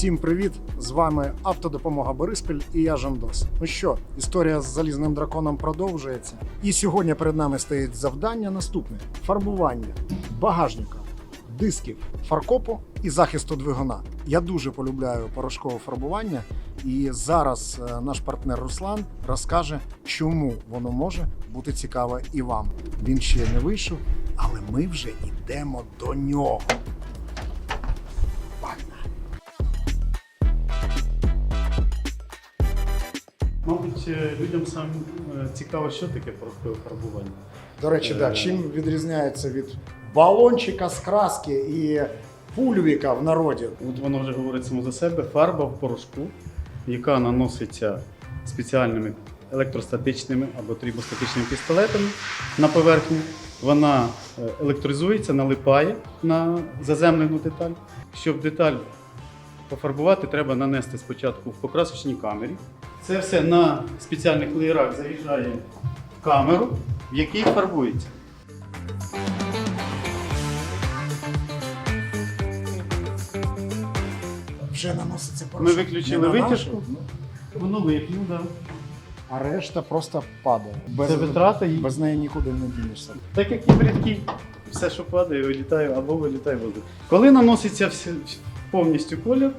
Всім привіт! З вами Автодопомога Бориспіль і я Жандос. Ну що, історія з залізним драконом продовжується. І сьогодні перед нами стоїть завдання наступне: фарбування багажника, дисків, фаркопу і захисту двигуна. Я дуже полюбляю порошкове фарбування, і зараз е, наш партнер Руслан розкаже, чому воно може бути цікаве і вам. Він ще не вийшов, але ми вже йдемо до нього. Мабуть, е, людям сам е, цікаво, що таке фарбування. До речі, да, Е. чим відрізняється від балончика з краски і пульвіка в народі? От воно вже говорить само за себе. Фарба в порошку, яка наноситься спеціальними електростатичними або трибостатичними пістолетами на поверхню. Вона електризується, налипає на заземлену деталь. Щоб деталь пофарбувати, треба нанести спочатку в покрасочній камері. Це все на спеціальних леєрах заїжджає в камеру, в якій фарбується. Вже наноситься Ми порошок. виключили Не на витяжку. Воно липне, да. а решта просто падає. Без, Це витрата її. без неї нікуди не дінешся. Так як і брідки, все, що падає, вилітає або вилітає в воздух. Коли наноситься всі- повністю колір,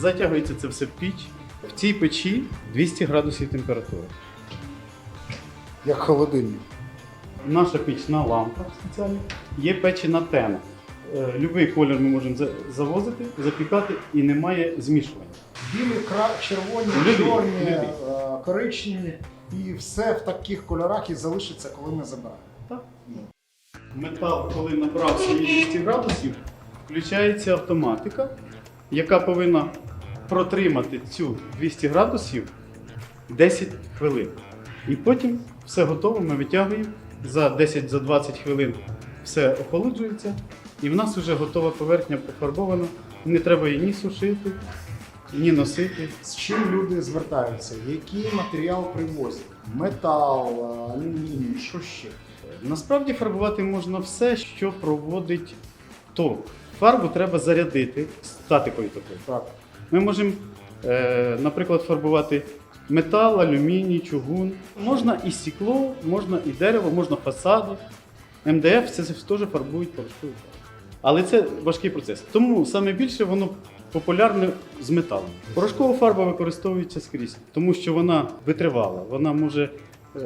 затягується це все в піч. В цій печі 200 градусів температури. Як холодильник. Наша піч на лампах спеціальних, є печі на тена. Е, Любий колір ми можемо завозити, запікати і немає змішування. Білі, червоні, Любі, чорні, любі. е, коричневі. І все в таких кольорах і залишиться, коли ми забираємо. Так. Метал, коли набрав свої 200 градусів, включається автоматика, яка повинна протримати цю 200 градусів 10 хвилин. І потім все готово, ми витягуємо за 10-20 хвилин все охолоджується, і в нас вже готова поверхня пофарбована. Не треба її ні сушити, ні носити. З чим люди звертаються? Який матеріал привозять? Метал, алюміній, що ще? Насправді фарбувати можна все, що проводить ток. Фарбу треба зарядити статикою такою. Так. Ми можемо, е, наприклад, фарбувати метал, алюміній, чугун. Можна і стекло, можна і дерево, можна фасади. МДФ це теж фарбують фарбою. Але це важкий процес. Тому саме більше воно популярне з металом. Порошкова фарба використовується скрізь, тому що вона витривала. Вона може,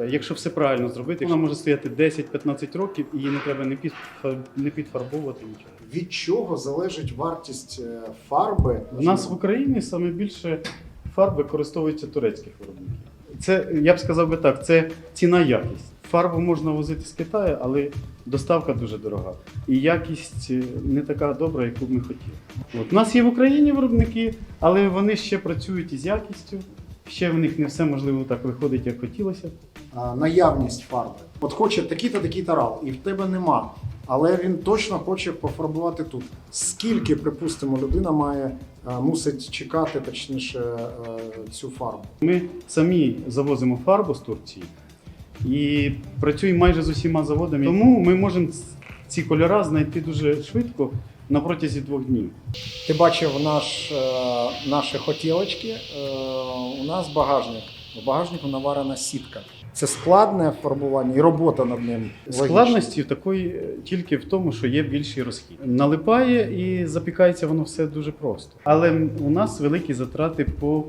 якщо все правильно зробити, вона може стояти 10-15 років і її не треба не, підфар- не підфарбовувати нічого. Від чого залежить вартість е, фарби? У нас в Україні саме більше фарб використовується турецьких виробників. Це, я б сказав би так, це ціна якість. Фарбу можна возити з Китаю, але доставка дуже дорога. І якість е, не така добра, яку б ми хотіли. От. У нас є в Україні виробники, але вони ще працюють із якістю. Ще в них не все можливо так виходить, як хотілося. А, наявність фарби. От хоче такий-то такий-то рал, і в тебе нема. Але він точно хоче пофарбувати тут. Скільки, припустимо, людина має е, мусить чекати, точніше, е, цю фарбу. Ми самі завозимо фарбу з Турції і працюємо майже з усіма заводами. Тому ми можемо ці кольори знайти дуже швидко на протязі двох днів. Ти бачив наш, е, наші хотілочки. Е, у нас багажник. В багажнику наварена сітка. Це складне фарбування і робота над ним. Складності такої е, тільки в тому, що є більший розхід. Налипає і запікається воно все дуже просто. Але у нас великі затрати по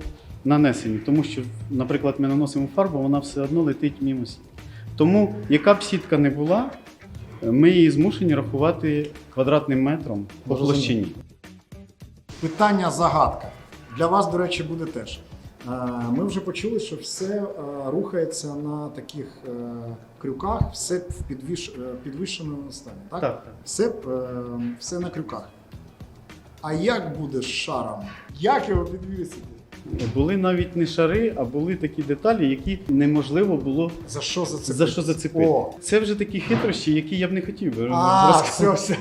нанесенню, тому що, наприклад, ми наносимо фарбу, вона все одно летить мимо сітки. Тому, яка б сітка не була, ми її змушені рахувати квадратним метром по площині. Питання загадка. Для вас, до речі, буде теж. Е, Ми вже почули, що все е, рухається на таких е, крюках, все в підвищеному стані. Так? Так, так. Все, все на крюках. А як буде з шаром? Як його підвісити? Були навіть не шари, а були такі деталі, які неможливо було За що зацепити? за що зацепити. О. Це вже такі хитрощі, які я б не хотів би все.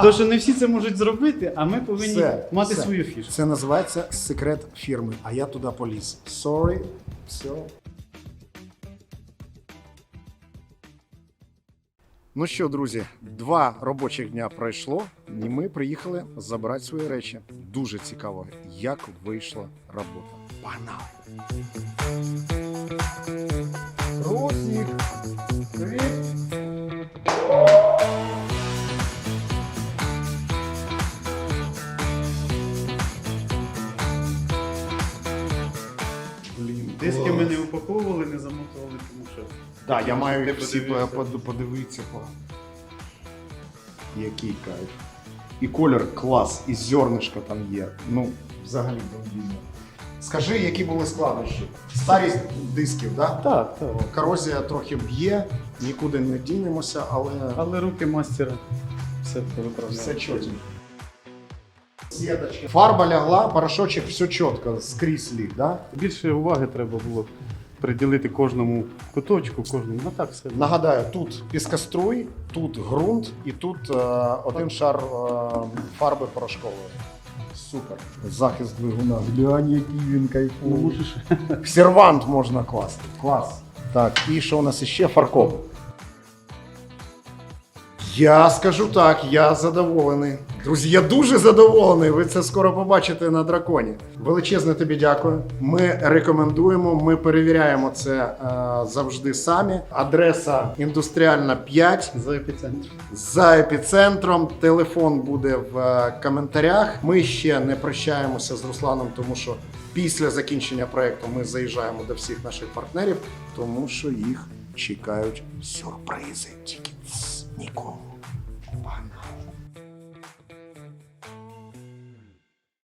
Тому що не всі це можуть зробити, а ми повинні Все, мати все. свою фішку. Це називається секрет фірми, а я туди поліз. Sorry, все. Ну що, друзі, два робочих дня пройшло, і ми приїхали забирати свої речі. дуже цікаво, як вийшла робота. Погнали! Привіт! Блін, Диски ми не упаковували, не замотували, тому що. Да, я маю їх всі под- подивитися. По... Який кайф. І колір клас, і зернишко там є. Ну, взагалі бомбізно. Скажи, які були складнощі? Старість дисків, да? Так, так. Корозія трохи б'є, нікуди не дінемося, але Але руки мастера все виправляють. все чотенько. Фарба лягла, порошочок все чітко, скрізь ліг, да? Більше уваги треба було приділити кожному куточку, кожному. Ну так все. Нагадаю, тут піскоструй, тут ґрунт і тут е, один шар е, фарби порошкової. Супер. Захист двигуна. Глянь, який він кайфовий. Можеш. Сервант можна класти. Клас. Так, і що у нас ще? Фаркоп. Я скажу так, я задоволений. Друзі, я дуже задоволений. Ви це скоро побачите на драконі. Величезне тобі дякую. Ми рекомендуємо, ми перевіряємо це е, завжди самі. Адреса індустріальна 5 За епіцентр. за епіцентром. Телефон буде в е, коментарях. Ми ще не прощаємося з Русланом, тому що після закінчення проекту ми заїжджаємо до всіх наших партнерів, тому що їх чекають сюрпризи. Тільки нікому. Пана.